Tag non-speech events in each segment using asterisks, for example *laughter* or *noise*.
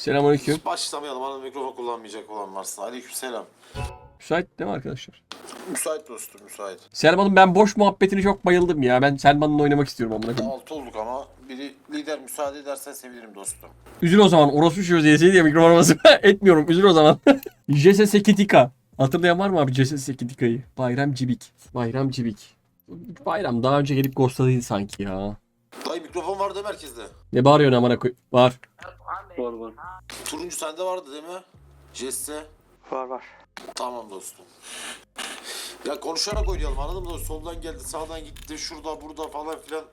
Selamünaleyküm. Başlamayalım. Ana mikrofon kullanmayacak olan varsa. Aleykümselam. Müsait değil mi arkadaşlar? Müsait dostum müsait. Selman'ın ben boş muhabbetini çok bayıldım ya. Ben Selman'la oynamak istiyorum amına koyayım. Altı olduk ama biri lider müsaade edersen sevinirim dostum. Üzül o zaman. Orospu şözeyesi diye mikrofon *laughs* etmiyorum. Üzül o zaman. *laughs* Jesse Sekitika. Hatırlayan var mı abi Jesse Sekitika'yı? Bayram Cibik. Bayram Cibik. Bayram daha önce gelip ghostladıydı sanki ya. Dayı mikrofon var değil mi herkeste? Ne bağırıyorsun amına koy? Var. Var var. Turuncu sende vardı değil mi? Jesse. Var var. Tamam dostum. Ya konuşarak oynayalım anladın mı? Soldan geldi, sağdan gitti, şurada, burada falan filan.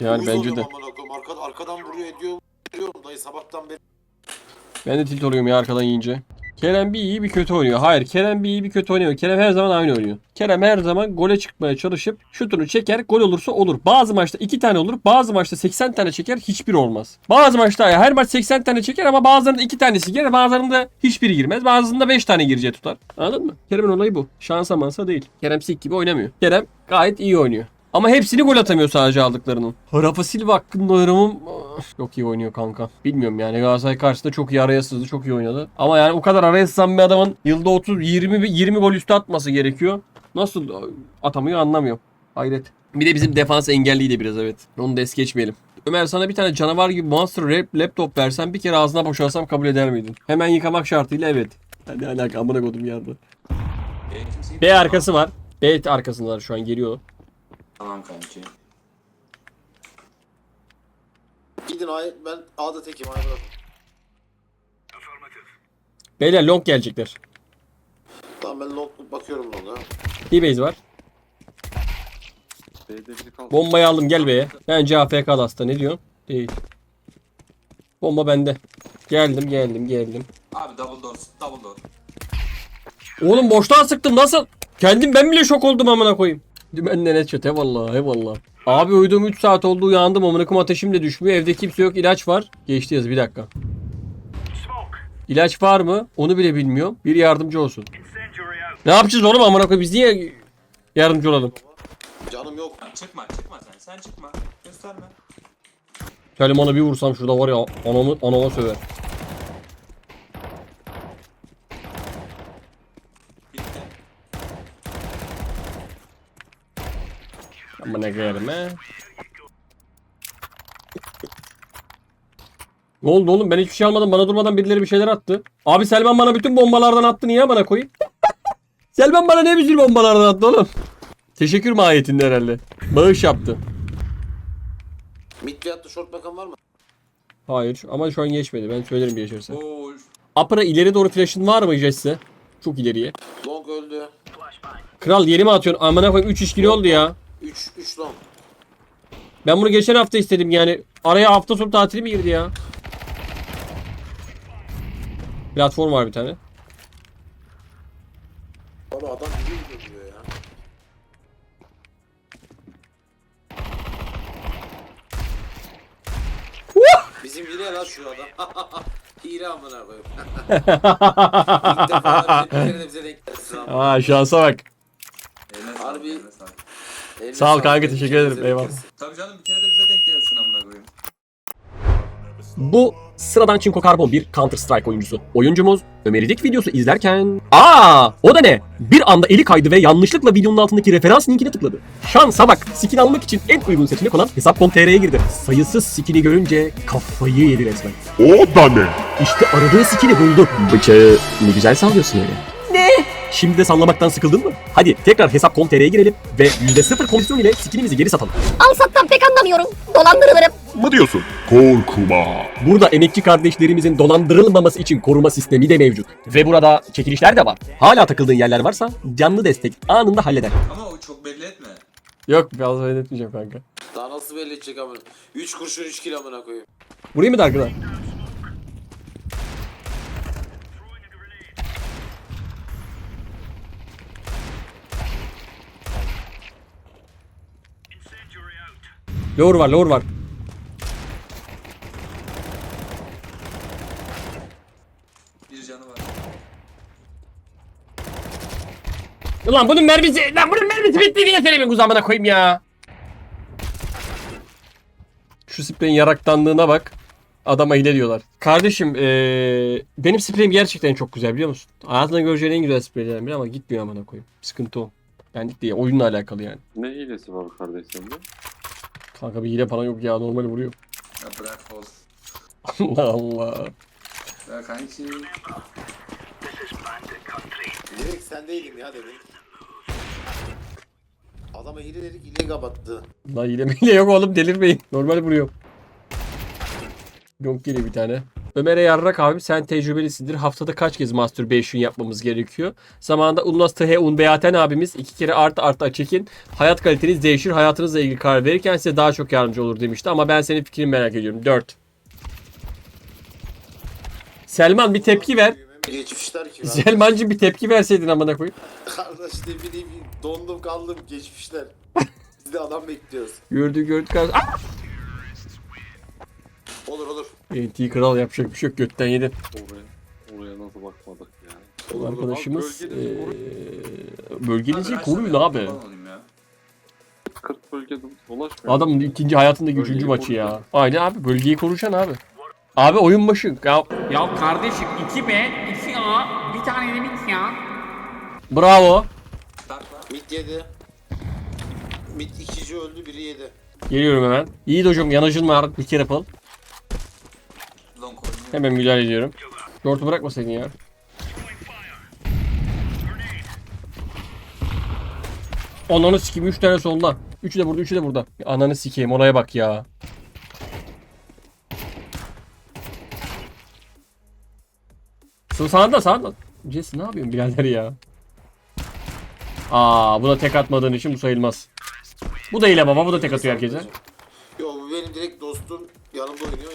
Yani Uyuz bence oluyorum de. amına koyayım. Arka, arkadan vuruyor ediyor. Diyorum dayı sabahtan beri. Ben de tilt oluyorum ya arkadan yiyince. Kerem bir iyi bir kötü oynuyor. Hayır Kerem bir iyi bir kötü oynuyor. Kerem her zaman aynı oynuyor. Kerem her zaman gole çıkmaya çalışıp şutunu çeker. Gol olursa olur. Bazı maçta 2 tane olur. Bazı maçta 80 tane çeker. Hiçbir olmaz. Bazı maçta ya her maç 80 tane çeker ama bazılarında 2 tanesi girer. Bazılarında hiçbiri girmez. Bazılarında 5 tane gireceği tutar. Anladın mı? Kerem'in olayı bu. Şansa mansa değil. Kerem sik gibi oynamıyor. Kerem gayet iyi oynuyor. Ama hepsini gol atamıyor sadece aldıklarının. Rafa Silva hakkında yorumum çok iyi oynuyor kanka. Bilmiyorum yani Galatasaray karşısında çok iyi araya sızdı, çok iyi oynadı. Ama yani o kadar araya sızan bir adamın yılda 30 20 20 gol üstü atması gerekiyor. Nasıl atamıyor anlamıyorum. Hayret. Bir de bizim defans engelliydi biraz evet. Onu da es geçmeyelim. Ömer sana bir tane canavar gibi monster rap laptop versen bir kere ağzına boşalsam kabul eder miydin? Hemen yıkamak şartıyla evet. Ne alaka amına kodum yanda. B arkası var. B arkasındalar şu an geliyor. Tamam kanki. Gidin ay ben A'da tekim ay bırakın. Beyler long gelecekler. Tamam ben long bakıyorum longa. D-base var. B'de biri kaldı. Bombayı aldım gel B'ye. Bence AFK hasta ne diyorsun? Değil. Bomba bende. Geldim geldim geldim. Abi double door, double door. Oğlum boşluğa sıktım nasıl? Kendim ben bile şok oldum amına koyayım. Dümenden ne çöt eyvallah eyvallah. Abi uyuduğum 3 saat oldu uyandım amına koyayım ateşim de düşmüyor. Evde kimse yok ilaç var. Geçti yazı bir dakika. İlaç var mı? Onu bile bilmiyorum. Bir yardımcı olsun. Ne yapacağız oğlum amına koyayım biz niye yardımcı olalım? Canım yok. Ha, çıkma, çıkma sen. Sen çıkma. Gösterme. Selman'a bir vursam şurada var ya anamı anama söver. Ama ne koyarım he. Ne oldu oğlum ben hiçbir şey almadım bana durmadan birileri bir şeyler attı. Abi Selman bana bütün bombalardan attı niye bana koyayım? Selman bana ne bir bombalardan attı oğlum. Teşekkür mahiyetinde herhalde. Bağış yaptı. Mid veyahut short bakan var mı? Hayır ama şu an geçmedi ben söylerim bir geçerse. Oo, Upper'a ileri doğru flash'ın var mı Jesse? Çok ileriye. Long öldü. Kral yeni mi atıyorsun? Amına koyayım 3 işkili oldu ya. 3 3 long. Ben bunu geçen hafta istedim yani. Araya hafta sonu tatili mi girdi ya? Platform var bir tane. Baba adam gidiyor diyor ya. Bizim yine lan şu adam. *laughs* Hile amına koyayım. *laughs* İlk defa bir kere de bize denk gelsin. Aa şansa bak. Harbi- Sağ ol kanka, teşekkür ederim, eyvallah. Tabii canım bir kere de bize denk gelsin amına koyayım. Bu sıradan Çinko Karbon bir Counter Strike oyuncusu. Oyuncumuz Ömerilik videosu izlerken... Aa, o da ne? Bir anda eli kaydı ve yanlışlıkla videonun altındaki referans linkine tıkladı. Şansa bak, skin almak için en uygun seçenek olan Hesap.com.tr'ye girdi. Sayısız skini görünce kafayı yedi resmen. O da ne? İşte aradığı skini buldu. Bıçağı ne güzel sallıyorsun öyle. Şimdi de sallamaktan sıkıldın mı? Hadi tekrar Hesap.com.tr'ye girelim ve %0 komisyon ile skinimizi geri satalım. Al sattan pek anlamıyorum. Dolandırılırım. Mı diyorsun? Korkuma. Burada emekçi kardeşlerimizin dolandırılmaması için koruma sistemi de mevcut. Ve burada çekilişler de var. Hala takıldığın yerler varsa canlı destek anında halleder. Ama o çok belli etme. Yok fazla etmeyeceğim kanka. Daha nasıl belli edecek amına? 3 kurşun 3 kilo amına koyayım. Vurayım mı Dark'ına? Lower var, lower var. Bir canı var. Ulan bunun mermisi, lan bunun mermisi bitti diye söylemeyin kuzamına koyayım ya. Şu spreyin yaraktanlığına bak. Adama hile diyorlar. Kardeşim ee, benim spreyim gerçekten çok güzel biliyor musun? Hayatında göreceğin en güzel spreylerden biri ama gitmiyor amına koyayım. Sıkıntı o. Benlik değil. Oyunla alakalı yani. Ne hilesi var kardeş sende? Kanka bir hile falan yok ya normal vuruyor. Ya bırak ol. Allah Allah. Ya kanki. Direkt sendeydim ya demin. Adama hile dedik hileyi kapattı. La hile hile yok oğlum delirmeyin. Normal vuruyor. Yok geliyor bir tane. Ömer'e yarrak abi sen tecrübelisindir. Haftada kaç kez masturbation yapmamız gerekiyor? Zamanında Unlas Tıhe Unbeyaten abimiz iki kere artı artı çekin. Hayat kaliteniz değişir. Hayatınızla ilgili karar verirken size daha çok yardımcı olur demişti. Ama ben senin fikrini merak ediyorum. 4. Selman bir tepki ver. Geçmişler ki. Selmancı bir tepki verseydin amına koyayım. Kardeş ne bileyim dondum kaldım geçmişler. Biz de adam bekliyoruz. Gördük gördük. kardeş-! Olur olur. NT kral yapacak bir şey yok. Götten yedin. Oraya, oraya nasıl bakmadık ya. O arkadaşımız Abi bölgenizi Abi, koruyun abi. ya. 40 bölgede dolaşmıyor. Adamın ikinci hayatındaki Bölgeyi üçüncü maçı ya. Aynen abi bölgeyi koruyacaksın abi. Abi oyun başı. Ya, Ya kardeşim 2B, 2A, bir tane de mit ya. bravo. Mid yedi. Mid ikinci öldü biri yedi. Geliyorum hemen. İyi de hocam yanıcın var. Bir kere yapalım. Hemen müdahale ediyorum. Short'u bırakmasaydın ya. Ananı sikeyim 3 tane solda. Üçü de burada, üçü de burada. Ananı sikeyim olaya bak ya. Sa- Sağında sağında. Jesse ne yapıyorsun birader ya? Aa buna tek atmadığın için bu sayılmaz. Bu da hile baba bu da tek atıyor herkese. Yo bu benim direkt dostum. Yanımda oynuyor.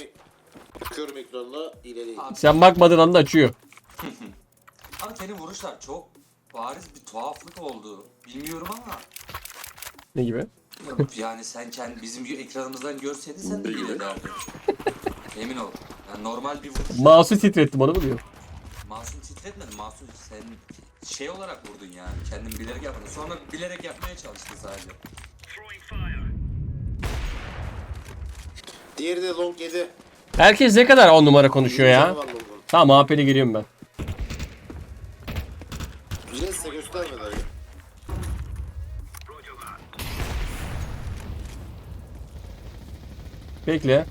Bakıyorum ekranına hile değil. Sen bakmadığın anda açıyor. *laughs* Ama senin vuruşlar çok bariz bir tuhaflık oldu. Bilmiyorum ama. Ne gibi? yani sen kendi bizim ekranımızdan görseydin sen de hile derdin. Emin ol. Yani normal bir vuruş. Mouse'u titrettim onu mu diyor? Masum titretmedin. Masum sen şey olarak vurdun yani. Kendin bilerek yapmadın. Sonra bilerek yapmaya çalıştın sadece. Diğeri de long yedi. Herkes ne kadar on numara konuşuyor ya. Tamam AP'li geliyorum ben. Bekle.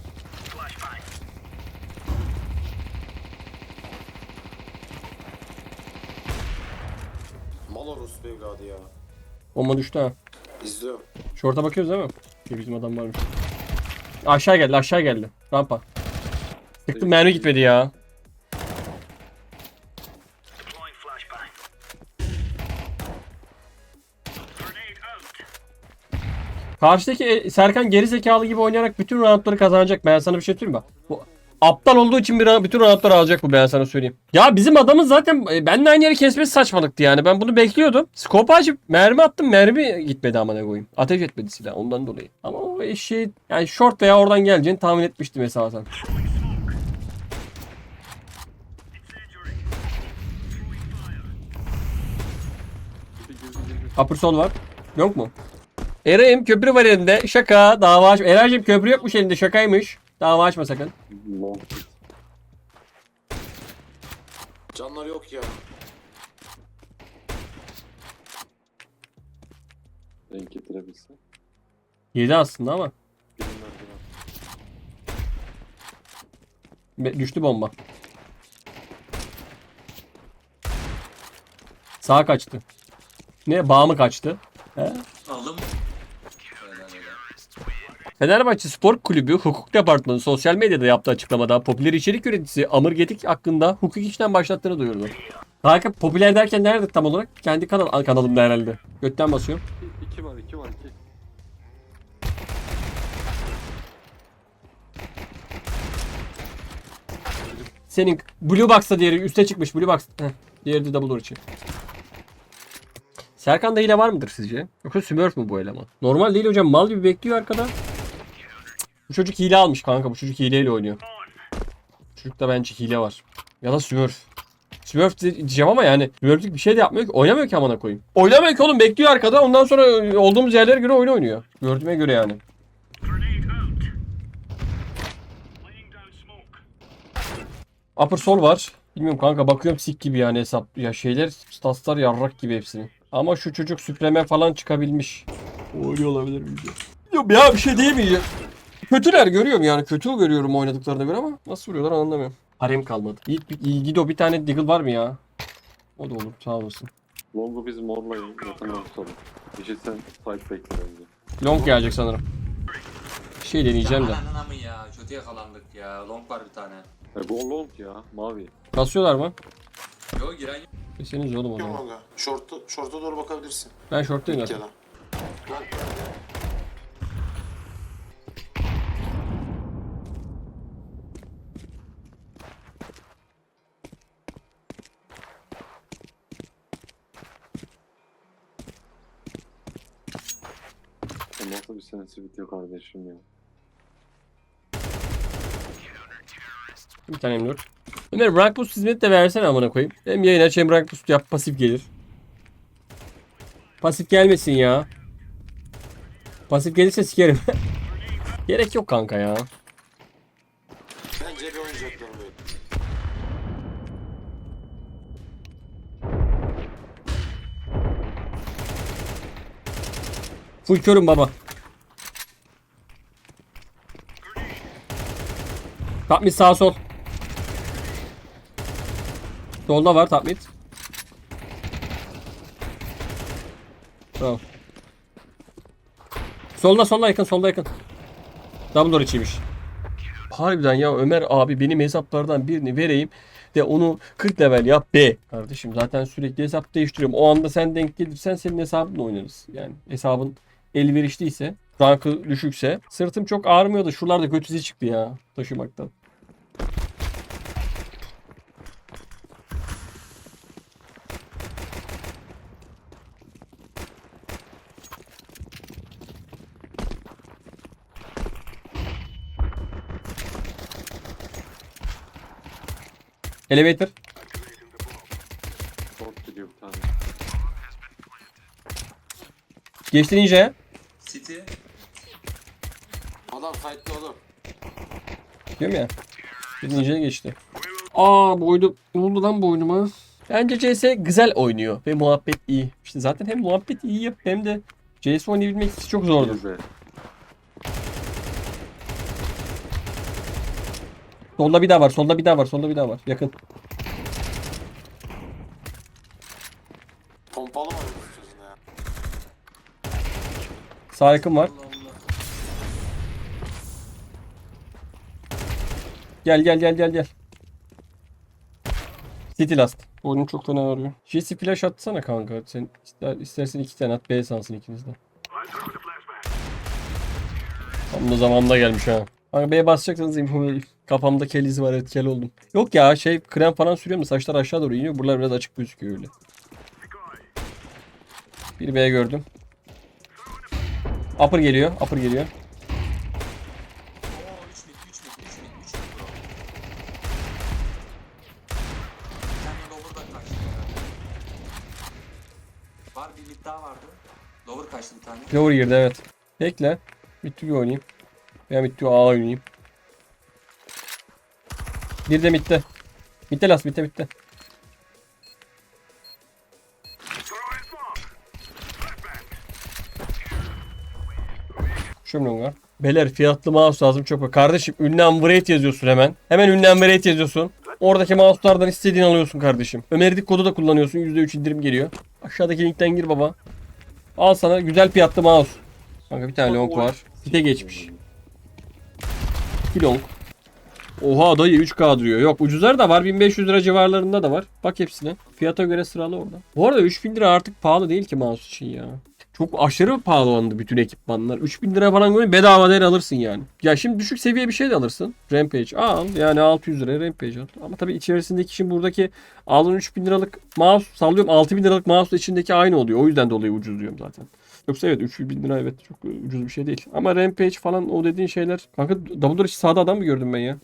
Mal orospu evladı ya. Bomba düştü ha. İzliyorum. Şorta bakıyoruz değil mi? Şey, bizim adam varmış. Aşağı geldi aşağı geldi. Rampa. Sıktım mermi gitmedi ya. Karşıdaki e, Serkan geri zekalı gibi oynayarak bütün roundları kazanacak. Ben sana bir şey söyleyeyim mi? Bu aptal olduğu için bir bütün roundları alacak bu ben sana söyleyeyim. Ya bizim adamın zaten e, benimle aynı yeri kesmesi saçmalıktı yani. Ben bunu bekliyordum. Skopu açıp mermi attım. Mermi gitmedi amına koyayım. Ateş etmedi silah ondan dolayı. Ama o eşeği yani short veya oradan geleceğini tahmin etmiştim esasen. Upper sol var. Yok mu? Eray'ım köprü var elinde. Şaka. Dava açma. Eray'cim köprü yokmuş elinde. Şakaymış. Dava açma sakın. Long. Canları yok ya. Denk getirebilse. Yedi aslında ama. Biraz. Be- Düştü bomba. Sağa kaçtı. Ne? Bağ mı kaçtı? He? Aldım. Fenerbahçe Spor Kulübü Hukuk Departmanı sosyal medyada yaptığı açıklamada popüler içerik üreticisi Amir Gedik hakkında hukuk işlem başlattığını duyurdu. Kanka popüler derken nerede tam olarak? Kendi kanal kanalımda herhalde. Götten basıyorum. 2 var 2 var 2. Senin Blue Box'ta diğeri üste çıkmış Blue Box. Heh, diğeri de double door için. Serkan'da hile var mıdır sizce? Yoksa Smurf mu bu eleman? Normal değil hocam mal gibi bekliyor arkada. Bu çocuk hile almış kanka bu çocuk hileyle oynuyor. Çocukta bence hile var. Ya da Smurf. Smurf diyeceğim ama yani Smurf'lük bir şey de yapmıyor ki. Oynamıyor ki amına koyayım. Oynamıyor ki oğlum bekliyor arkada ondan sonra olduğumuz yerlere göre oyun oynuyor. Gördüğüme göre yani. Upper sol var. Bilmiyorum kanka bakıyorum sik gibi yani hesap. Ya şeyler statslar yarrak gibi hepsinin. Ama şu çocuk süpleme falan çıkabilmiş. Öyle olabilir mi? Yok ya bir şey diyemeyeceğim. Kötüler görüyorum yani kötü görüyorum oynadıklarına göre ama nasıl vuruyorlar anlamıyorum. Harem kalmadı. Yiğit, bir- Gido bir tane Deagle var mı ya? O da olur sağ olasın. Longu biz morlayın. Zaten tutalım. İşte sen side bekle bence. Long gelecek sanırım. Bir şey deneyeceğim de. Ananın amı ya. Kötü yakalandık ya. Long var bir tane. E bu long ya. Mavi. Kasıyorlar mı? Yo giren yok. Keseniz oğlum o Yok zaman. aga. Şorta, şorta doğru bakabilirsin. Ben shorttayım zaten. Ya da. O nasıl bir sensitivity kardeşim ya. Bir tane M4. Ömer rank boost hizmeti de versene amına koyayım. Hem yayın aç hem rank boost yap pasif gelir. Pasif gelmesin ya. Pasif gelirse sikerim. *laughs* Gerek yok kanka ya. Bence bir böyle. Full körüm baba. Tapmit sağ sol. Solda var tapmit. Tamam. Solda solda yakın solda yakın. Double door içiymiş. Harbiden ya Ömer abi benim hesaplardan birini vereyim de onu 40 level yap be. Kardeşim zaten sürekli hesap değiştiriyorum. O anda sen denk gelirsen senin hesabınla oynarız. Yani hesabın elverişliyse, rankı düşükse. Sırtım çok ağrımıyordu. Şuralarda götüze çıktı ya taşımaktan. Elevator. Short gidiyor bir tane. Geçti ninja'ya. City. Adam fight'lı oğlum. Diyorum ya. Bir ninja'ya geçti. Aa boynu. Ne oldu lan boynuma? Bence CS güzel oynuyor ve muhabbet iyi. İşte zaten hem muhabbet iyi yap hem de CS oynayabilmek çok zordur. Bir be. Solda bir daha var, solda bir daha var, solda bir daha var. Yakın. Pompalı mı yapıyorsun ya? Sağ yakın var. Allah Allah. Gel gel gel gel gel. City last. Oyun çok fena arıyor. Jesse flash atsana kanka. Sen ister, istersen iki tane at. B sansın ikiniz de. Tam da zamanında gelmiş ha. Kanka B'ye basacaksanız info vereyim. Kafamda kel izi var evet kel oldum. Yok ya şey krem falan sürüyorum da saçlar aşağı doğru iniyor. Buralar biraz açık gözüküyor öyle. Bir B gördüm. Upper geliyor. Upper geliyor. Oo 3 mid 3 mid 3 mid 3 mid bro. Bir tane lower da kaçtı herhalde. Var bir mid daha vardı. Lower kaçtı bir tane. Lower girdi evet. Bekle. Mid'de bir oynayayım. Veya mid'de A oynayayım. Bir de. Mid'de last mid'de mid'de. Şumlung var. Beler fiyatlı mouse lazım çok. Kardeşim ünlem rate yazıyorsun hemen. Hemen ünlem rate yazıyorsun. Oradaki mouse'lardan istediğini alıyorsun kardeşim. Ömerdik kodu da kullanıyorsun. %3 indirim geliyor. Aşağıdaki linkten gir baba. Al sana güzel fiyatlı mouse. Kanka bir tane long var. Site geçmiş. 2 long. Oha dayı 3K duruyor. Yok ucuzlar da var. 1500 lira civarlarında da var. Bak hepsine. Fiyata göre sıralı orada. Bu arada 3000 lira artık pahalı değil ki mouse için ya. Çok aşırı pahalandı bütün ekipmanlar. 3000 lira falan böyle bedava değer alırsın yani. Ya şimdi düşük seviye bir şey de alırsın. Rampage al. Yani 600 liraya Rampage al. Ama tabii içerisindeki şimdi buradaki aldığın 3000 liralık mouse sallıyorum 6000 liralık mouse içindeki aynı oluyor. O yüzden dolayı ucuz diyorum zaten. Yoksa evet 3000 lira evet çok ucuz bir şey değil. Ama Rampage falan o dediğin şeyler. Kanka Double Rush sağda adam mı gördüm ben ya?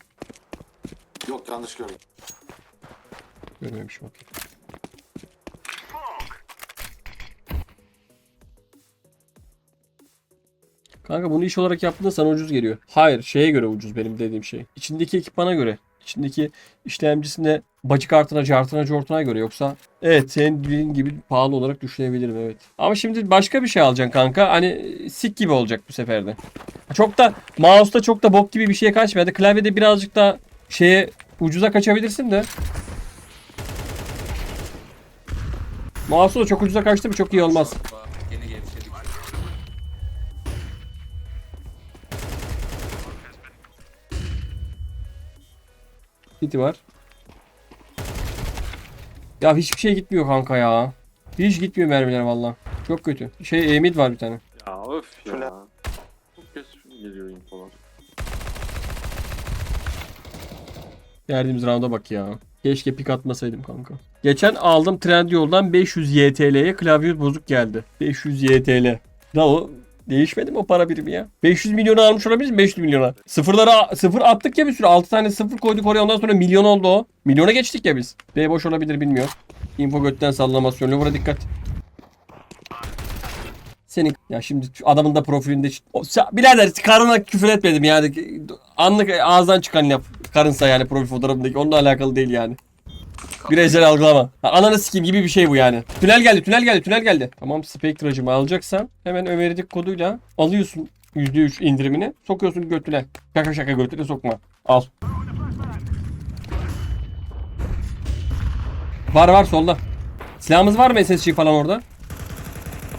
Yok yanlış gördüm. Görmemişim okey. Kanka bunu iş olarak yaptığında sana ucuz geliyor. Hayır şeye göre ucuz benim dediğim şey. İçindeki ekipmana göre. İçindeki işlemcisine bacı kartına, cartına, cortuna göre yoksa evet senin dediğin gibi pahalı olarak düşünebilirim evet. Ama şimdi başka bir şey alacaksın kanka. Hani sik gibi olacak bu sefer de. Çok da mouse'da çok da bok gibi bir şeye kaçma. Hadi klavyede birazcık da şeye ucuza kaçabilirsin de. Mouse'da da çok ucuza kaçtı mı çok iyi olmaz. City var. Ya hiçbir şey gitmiyor kanka ya. Hiç gitmiyor mermiler valla. Çok kötü. Şey Emid var bir tane. Ya öf ya. Çok geç geliyor infolar. Geldiğimiz rounda bak ya. Keşke pik atmasaydım kanka. Geçen aldım Trendyol'dan 500 YTL'ye klavye bozuk geldi. 500 YTL. Da o değişmedi mi o para birimi ya? 500 milyonu almış olabilir mi 500 milyona? Sıfırlara sıfır attık ya bir sürü. 6 tane sıfır koyduk oraya ondan sonra milyon oldu o. Milyona geçtik ya biz. B boş olabilir bilmiyorum. Info götten sallamasyon. Lover'a dikkat. Senin ya şimdi adamın da profilinde o, birader karına küfür etmedim yani. Anlık ağızdan çıkan laf. Karınsa yani profil fotoğrafındaki onunla alakalı değil yani. Bireysel algılama. Ha, ananı sikeyim gibi bir şey bu yani. Tünel geldi, tünel geldi, tünel geldi. Tamam Spectre'cımı alacaksan hemen Ömer'dik koduyla alıyorsun %3 indirimini. Sokuyorsun götüne. Şaka şaka götüne sokma. Al. Var var solda. Silahımız var mı SSG falan orada?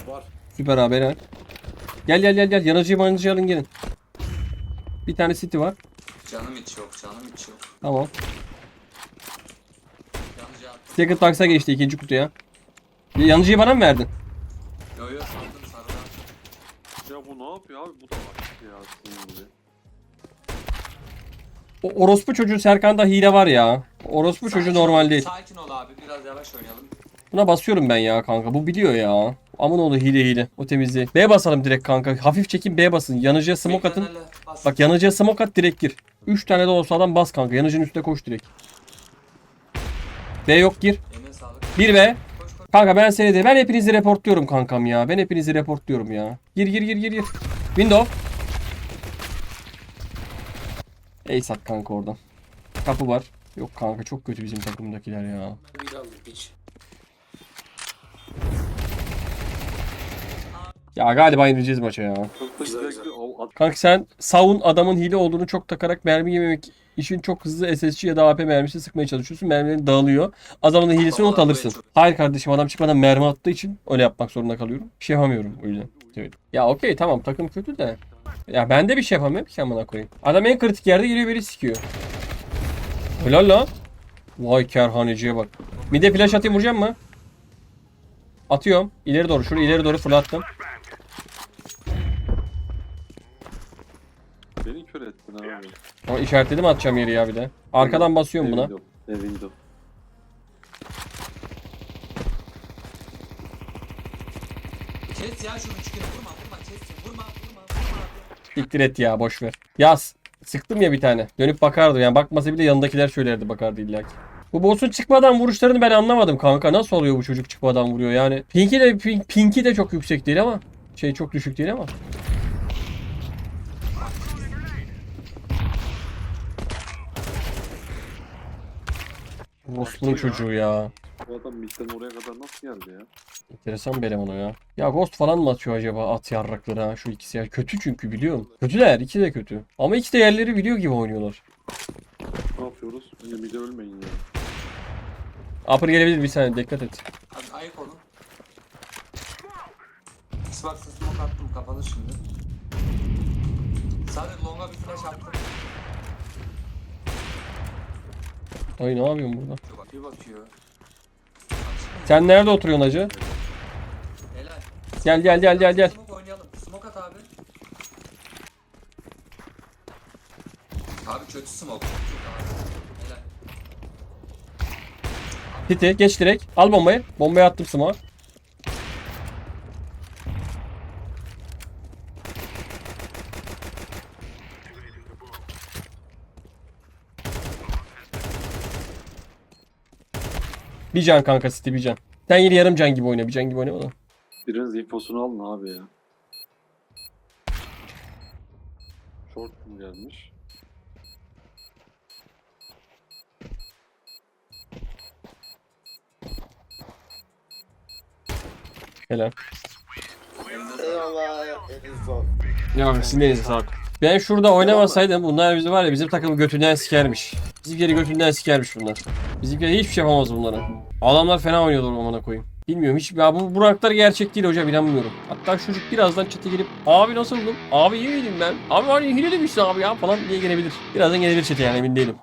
Var. Süper abi helal. Gel gel gel gel. Yanıcıyı manıcıyı alın gelin. Bir tane city var. Canım hiç yok, canım hiç yok. Tamam. Second Box'a geçti ikinci kutuya. Yanıcıyı bana mı verdin? Yo yo saldım sarıdan. Ya bu ne yapıyor abi? Bu da var. Ya sinir gibi. O orospu çocuğu Serkan'da hile var ya. Orospu çocuğu Sakin normal ol, değil. Sakin ol abi, biraz yavaş oynayalım. Buna basıyorum ben ya kanka. Bu biliyor ya. Aman oğlu hile hile. O temizliği. B basalım direkt kanka. Hafif çekin B basın. Yanıcıya smoke atın. Bas. Bak yanıcıya smoke at direkt gir. 3 tane de olsa adam bas kanka. Yanıcının üstüne koş direkt. B yok gir. 1 B. Kanka ben seni de ben hepinizi reportluyorum kankam ya. Ben hepinizi reportluyorum ya. Gir gir gir gir gir. Window. Ace at kanka oradan. Kapı var. Yok kanka çok kötü bizim takımdakiler ya. Bir. Ya galiba yenileceğiz maça ya. Güzel, Kanka sen savun adamın hile olduğunu çok takarak mermi yememek için çok hızlı SSG ya da AP mermisi sıkmaya çalışıyorsun. Mermilerin dağılıyor. Adamın hilesini not alırsın. Hayır kardeşim adam çıkmadan mermi attığı için öyle yapmak zorunda kalıyorum. Bir şey yapamıyorum o yüzden. Evet. Ya okey tamam takım kötü de. Ya ben de bir şey yapamıyorum ki amına koyayım. Adam en kritik yerde geliyor beni sikiyor. Helal lan. Vay kerhaneciye bak. Bir de flash atayım vuracağım mı? Atıyorum. İleri doğru. Şuraya ileri doğru fırlattım. Beni kör ettin abi. Ama işaretledim atacağım yeri ya bir de. Arkadan basıyorum buna. window, Ne window. Kes ya şunu çıkın. Vurma vurma kes. Vurma vurma vurma. Siktir et ya boş ver. Yaz. Sıktım ya bir tane. Dönüp bakardı yani bakmasa bile yanındakiler söylerdi bakardı illa ki. Bu boss'un çıkmadan vuruşlarını ben anlamadım kanka. Nasıl oluyor bu çocuk çıkmadan vuruyor yani. Pinki de pink, pinki de çok yüksek değil ama. Şey çok düşük değil ama. Ghost'un çocuğu ya. Bu adam midden oraya kadar nasıl geldi ya? Enteresan bir eleman o ya. Ya Ghost falan mı atıyor acaba at yarrakları ha şu ikisi ya. Kötü çünkü biliyorum. Kötüler ikisi de kötü. Ama ikisi de yerleri biliyor gibi oynuyorlar. Ne yapıyoruz? Önce mide ölmeyin ya. Upper gelebilir bir saniye dikkat et. Hadi ayık olun. Xbox'a smoke attım kapalı şimdi. Sadece longa bir flash attım. Ay ne yapıyorsun burada? Bir bak- Bir bakıyor. Sen nerede oturuyorsun hacı? Helal. Gel gel gel gel gel. Smoke oynayalım. Smoke at abi. Abi kötü smoke. Helal. Titi geç direkt. Al bombayı. Bombayı attım sıma. Bir can kanka City bir can. Sen yine yarım can gibi oyna. Bir can gibi oynama da. Biriniz infosunu alın abi ya. Short mu gelmiş? Helal. Eyvallah. Elizon. Ya sinirinize sağlık. Ben şurada oynamasaydım bunlar bizi var ya bizim takım götünden sikermiş. Bizim geri götünden sikermiş bunlar. Bizimkiler hiçbir şey yapamaz bunlara. Adamlar fena oynuyorlar amına koyayım. Bilmiyorum hiç ya bu, bu ranklar gerçek değil hocam inanmıyorum. Hatta çocuk birazdan çete gelip abi nasıldım? Abi iyi miydim ben? Abi var ya hilelim işte abi ya falan diye gelebilir. Birazdan gelebilir çete yani emin değilim.